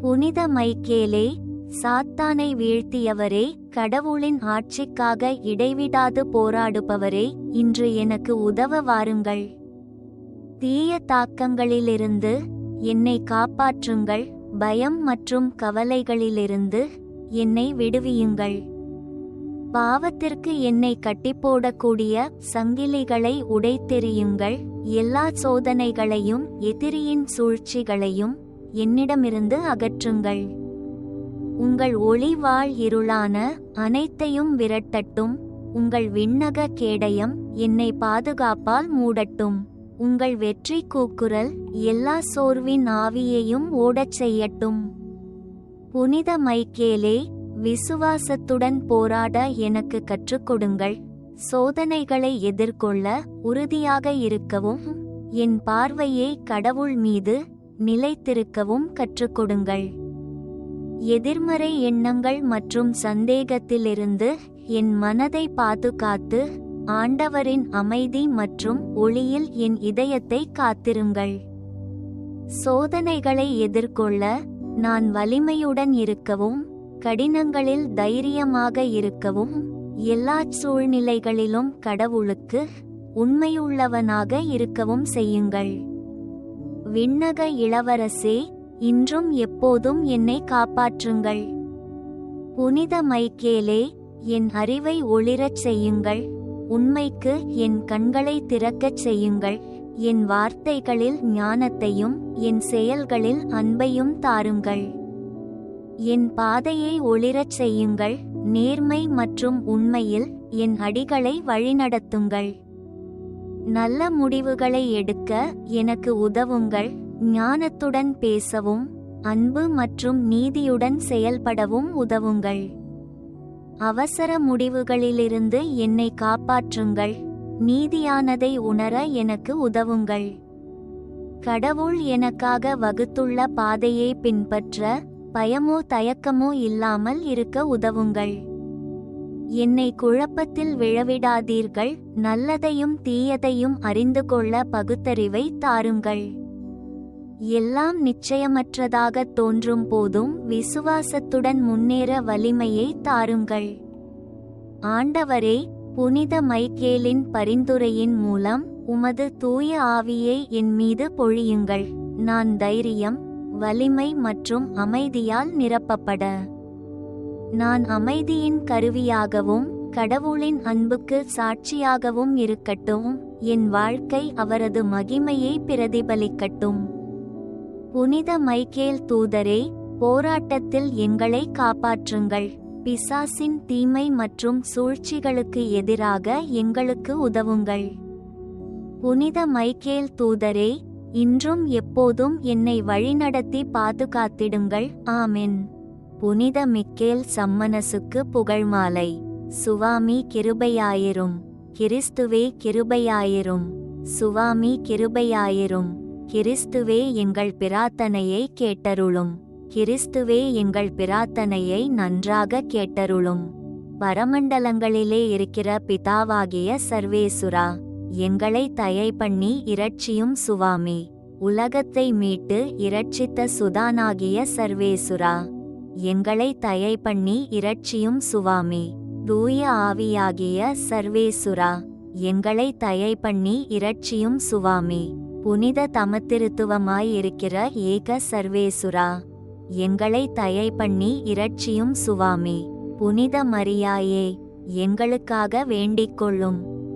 புனித மைக்கேலே சாத்தானை வீழ்த்தியவரே கடவுளின் ஆட்சிக்காக இடைவிடாது போராடுபவரே இன்று எனக்கு உதவ வாருங்கள். தீய தாக்கங்களிலிருந்து என்னை காப்பாற்றுங்கள் பயம் மற்றும் கவலைகளிலிருந்து என்னை விடுவியுங்கள். பாவத்திற்கு என்னை கட்டிப்போடக்கூடிய சங்கிலிகளை உடைத்தெறியுங்கள் எல்லா சோதனைகளையும் எதிரியின் சூழ்ச்சிகளையும் என்னிடமிருந்து அகற்றுங்கள். உங்கள் ஒளிவாழ் இருளான அனைத்தையும் விரட்டட்டும். உங்கள் விண்ணக கேடயம் என்னை பாதுகாப்பால் மூடட்டும். உங்கள் வெற்றி கூக்குரல் எல்லா சோர்வின் ஆவியையும் ஓடச் செய்யட்டும். புனித மைக்கேலே விசுவாசத்துடன் போராட எனக்கு கற்றுக் கொடுங்கள். சோதனைகளை எதிர்கொள்ள உறுதியாக இருக்கவும். என் பார்வையை கடவுள் மீது நிலைத்திருக்கவும் கற்றுக் கொடுங்கள் எதிர்மறை எண்ணங்கள் மற்றும் சந்தேகத்திலிருந்து என் மனதை பாதுகாத்து ஆண்டவரின் அமைதி மற்றும் ஒளியில் என் இதயத்தை காத்திருங்கள். சோதனைகளை எதிர்கொள்ள நான் வலிமையுடன் இருக்கவும் கடினங்களில் தைரியமாக இருக்கவும் எல்லா சூழ்நிலைகளிலும் கடவுளுக்கு உண்மையுள்ளவனாக இருக்கவும் செய்யுங்கள். விண்ணக இளவரசே இன்றும் எப்போதும் என்னை காப்பாற்றுங்கள். புனித மைக்கேலே என் அறிவை ஒளிரச் செய்யுங்கள். உண்மைக்கு என் கண்களை திறக்கச் செய்யுங்கள். என் வார்த்தைகளில் ஞானத்தையும் என் செயல்களில் அன்பையும் தாருங்கள். என் பாதையை ஒளிரச் செய்யுங்கள். நேர்மை மற்றும் உண்மையில் என் அடிகளை வழிநடத்துங்கள். நல்ல முடிவுகளை எடுக்க எனக்கு உதவுங்கள். ஞானத்துடன் பேசவும் அன்பு மற்றும் நீதியுடன் செயல்படவும் உதவுங்கள். அவசர முடிவுகளிலிருந்து என்னை காப்பாற்றுங்கள். நீதியானதை உணர எனக்கு உதவுங்கள். கடவுள் எனக்காக வகுத்துள்ள பாதையை பின்பற்ற பயமோ தயக்கமோ இல்லாமல் இருக்க உதவுங்கள். என்னை குழப்பத்தில் விழவிடாதீர்கள் நல்லதையும் தீயதையும் அறிந்து கொள்ள பகுத்தறிவை தாருங்கள். எல்லாம் நிச்சயமற்றதாக தோன்றும் போதும் விசுவாசத்துடன் முன்னேற வலிமையை தாருங்கள். ஆண்டவரே புனித மைக்கேலின் பரிந்துரையின் மூலம் உமது தூய ஆவியை என் மீது பொழியுங்கள். நான் தைரியம் வலிமை மற்றும் அமைதியால் நிரப்பப்பட. நான் அமைதியின் கருவியாகவும் கடவுளின் அன்புக்கு சாட்சியாகவும் இருக்கட்டும். என் வாழ்க்கை அவரது மகிமையை பிரதிபலிக்கட்டும். புனித மைக்கேல் தூதரே போராட்டத்தில் எங்களை காப்பாற்றுங்கள். பிசாசின் தீமை மற்றும் சூழ்ச்சிகளுக்கு எதிராக எங்களுக்கு உதவுங்கள். புனித மைக்கேல் தூதரே இன்றும் எப்போதும் என்னை வழிநடத்தி பாதுகாத்திடுங்கள். ஆமென். புனித மிக்கேல் சம்மனசுக்கு புகழ்மாலை சுவாமி கிருபையாயிரும். கிறிஸ்துவே கிருபையாயிரும். சுவாமி கிருபையாயிரும். கிறிஸ்துவே எங்கள் பிரார்த்தனையை கேட்டருளும். கிறிஸ்துவே எங்கள் பிரார்த்தனையை நன்றாக கேட்டருளும். பரமண்டலங்களிலே இருக்கிற பிதாவாகிய சர்வேசுரா எங்களை தயை பண்ணி இரட்சியும் சுவாமி. உலகத்தை மீட்டு இரட்சித்த சுதானாகிய சர்வேசுரா. எங்களை தயை பண்ணி இரட்சியும் சுவாமி. தூய ஆவியாகிய சர்வேசுரா எங்களை தயை பண்ணி இரட்சியும் சுவாமி. புனித தமத்திருத்துவமாய் இருக்கிற ஏக சர்வேசுரா எங்களை தயை பண்ணி இரட்சியும் சுவாமி. புனித மரியாயே எங்களுக்காக வேண்டிக்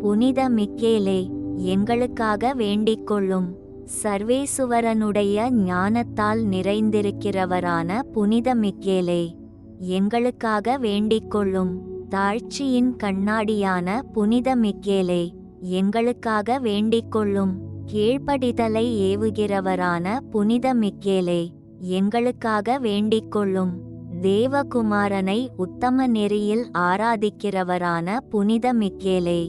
புனித மிக்கேலே எங்களுக்காக வேண்டிக் கொள்ளும் சர்வேசுவரனுடைய ஞானத்தால் நிறைந்திருக்கிறவரான புனித மிக்கேலே எங்களுக்காக வேண்டிக்கொள்ளும் தாழ்ச்சியின் கண்ணாடியான புனித மிக்கேலே எங்களுக்காக வேண்டிக்கொள்ளும் கீழ்ப்படிதலை ஏவுகிறவரான புனித மிக்கேலே எங்களுக்காக வேண்டிக்கொள்ளும் தேவகுமாரனை உத்தம நெறியில் ஆராதிக்கிறவரான புனித மிக்கேலே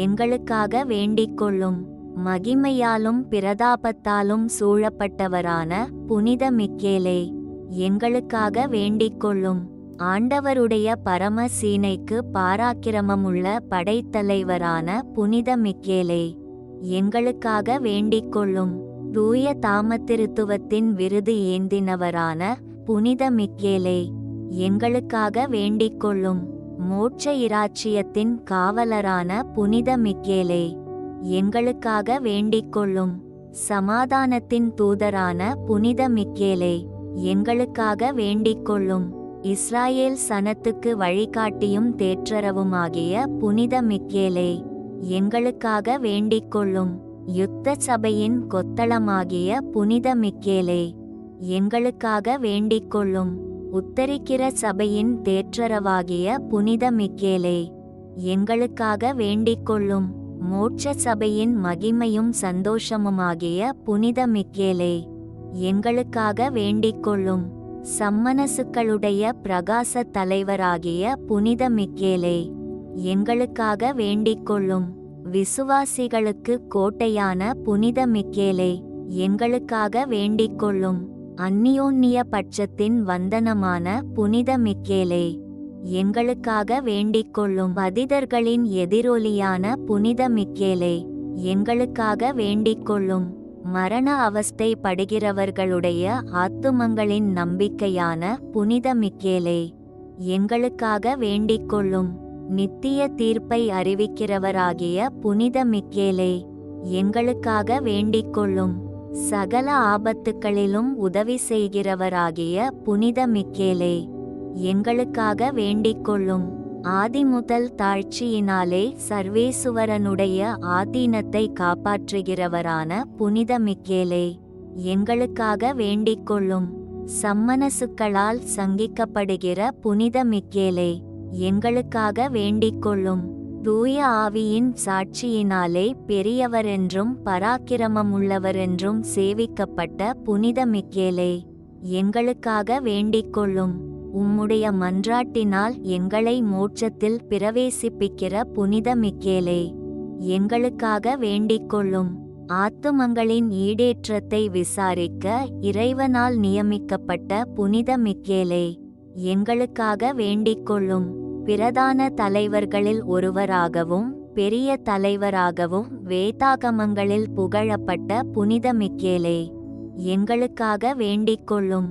எங்களுக்காக வேண்டிக்கொள்ளும் மகிமையாலும் பிரதாபத்தாலும் சூழப்பட்டவரான புனித மிக்கேலே எங்களுக்காக வேண்டிக்கொள்ளும். ஆண்டவருடைய பரம சீனைக்கு பாராக்கிரமமுள்ள படைத்தலைவரான புனித மிக்கேலே எங்களுக்காக வேண்டிக்கொள்ளும். தூய தாமத்திருத்துவத்தின் விருது ஏந்தினவரான புனித மிக்கேலே எங்களுக்காக வேண்டிக்கொள்ளும். மோட்ச இராச்சியத்தின் காவலரான புனித மிக்கேலே. எங்களுக்காக வேண்டிக்கொள்ளும். சமாதானத்தின் தூதரான புனித மிக்கேலே எங்களுக்காக வேண்டிக்கொள்ளும். இஸ்ராயேல் சனத்துக்கு வழிகாட்டியும் தேற்றரவுமாகிய புனித மிக்கேலே எங்களுக்காக வேண்டிக்கொள்ளும். யுத்த சபையின் கொத்தளமாகிய புனித மிக்கேலே எங்களுக்காக வேண்டிக்கொள்ளும். உத்தரிக்கிற சபையின் தேற்றரவாகிய புனித மிக்கேலே எங்களுக்காக வேண்டிக்கொள்ளும். மோட்ச சபையின் மகிமையும் சந்தோஷமுமாகிய புனித மிக்கேலே எங்களுக்காக வேண்டிக்கொள்ளும் சம்மனசுக்களுடைய பிரகாச தலைவராகிய புனித மிக்கேலே எங்களுக்காக வேண்டிக்கொள்ளும் விசுவாசிகளுக்கு கோட்டையான புனித மிக்கேலே எங்களுக்காக வேண்டிக்கொள்ளும் அந்நியோன்னிய பட்சத்தின் வந்தனமான புனித மிக்கேலே எங்களுக்காக வேண்டிக் கொள்ளும் பதிதர்களின் எதிரொலியான புனித மிக்கேலே எங்களுக்காக வேண்டிக் கொள்ளும் மரண அவஸ்தை படுகிறவர்களுடைய ஆத்துமங்களின் நம்பிக்கையான புனித மிக்கேலே எங்களுக்காக வேண்டிக் கொள்ளும் நித்திய தீர்ப்பை அறிவிக்கிறவராகிய புனித மிக்கேலே எங்களுக்காக வேண்டிக் கொள்ளும் சகல ஆபத்துக்களிலும் உதவி செய்கிறவராகிய புனித மிக்கேலே. எங்களுக்காக வேண்டிக் கொள்ளும் ஆதிமுதல் தாழ்ச்சியினாலே சர்வேசுவரனுடைய ஆதீனத்தை காப்பாற்றுகிறவரான புனித மிக்கேலே எங்களுக்காக வேண்டிக் கொள்ளும் சம்மனசுக்களால் சங்கிக்கப்படுகிற புனித மிக்கேலே எங்களுக்காக வேண்டிக் கொள்ளும் தூய ஆவியின் சாட்சியினாலே பெரியவரென்றும் பராக்கிரமமுள்ளவரென்றும் சேவிக்கப்பட்ட புனித மிக்கேலே எங்களுக்காக வேண்டிக் கொள்ளும் உம்முடைய மன்றாட்டினால் எங்களை மோட்சத்தில் பிரவேசிப்பிக்கிற புனித மிக்கேலே எங்களுக்காக வேண்டிக்கொள்ளும் ஆத்துமங்களின் ஈடேற்றத்தை விசாரிக்க இறைவனால் நியமிக்கப்பட்ட புனித மிக்கேலே எங்களுக்காக வேண்டிக்கொள்ளும் பிரதான தலைவர்களில் ஒருவராகவும் பெரிய தலைவராகவும் வேதாகமங்களில் புகழப்பட்ட புனித மிக்கேலே எங்களுக்காக வேண்டிக்கொள்ளும்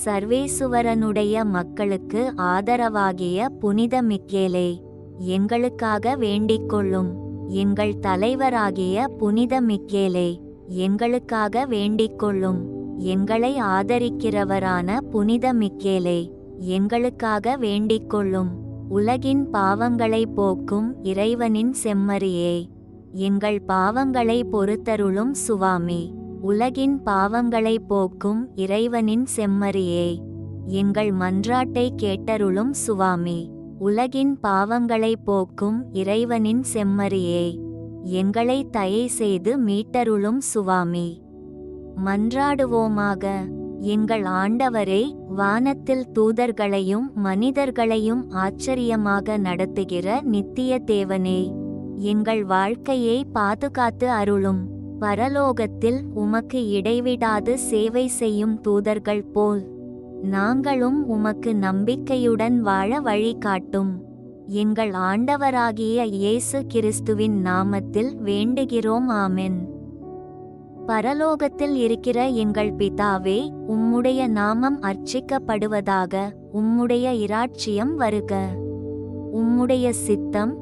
சர்வேசுவரனுடைய மக்களுக்கு ஆதரவாகிய புனித மிக்கேலே எங்களுக்காக வேண்டிக் கொள்ளும் எங்கள் தலைவராகிய புனித மிக்கேலே எங்களுக்காக வேண்டிக் கொள்ளும் எங்களை ஆதரிக்கிறவரான புனித மிக்கேலே எங்களுக்காக வேண்டிக் கொள்ளும் உலகின் பாவங்களை போக்கும் இறைவனின் செம்மறியே எங்கள் பாவங்களை பொறுத்தருளும் சுவாமி. உலகின் பாவங்களை போக்கும் இறைவனின் செம்மறியே. எங்கள் மன்றாட்டை கேட்டருளும் சுவாமி உலகின் பாவங்களை போக்கும் இறைவனின் செம்மறியே. எங்களை தயை செய்து மீட்டருளும் சுவாமி மன்றாடுவோமாக. எங்கள் ஆண்டவரே வானத்தில் தூதர்களையும் மனிதர்களையும் ஆச்சரியமாக நடத்துகிற நித்திய தேவனே எங்கள் வாழ்க்கையை பாதுகாத்து அருளும். பரலோகத்தில் உமக்கு இடைவிடாது சேவை செய்யும் தூதர்கள் போல். நாங்களும் உமக்கு நம்பிக்கையுடன் வாழ வழிகாட்டும். எங்கள் ஆண்டவராகிய இயேசு கிறிஸ்துவின் நாமத்தில் வேண்டுகிறோம். ஆமென். பரலோகத்தில் இருக்கிற எங்கள் பிதாவே உம்முடைய நாமம் அர்ச்சிக்கப்படுவதாக உம்முடைய இராட்சியம் வருக. உம்முடைய சித்தம்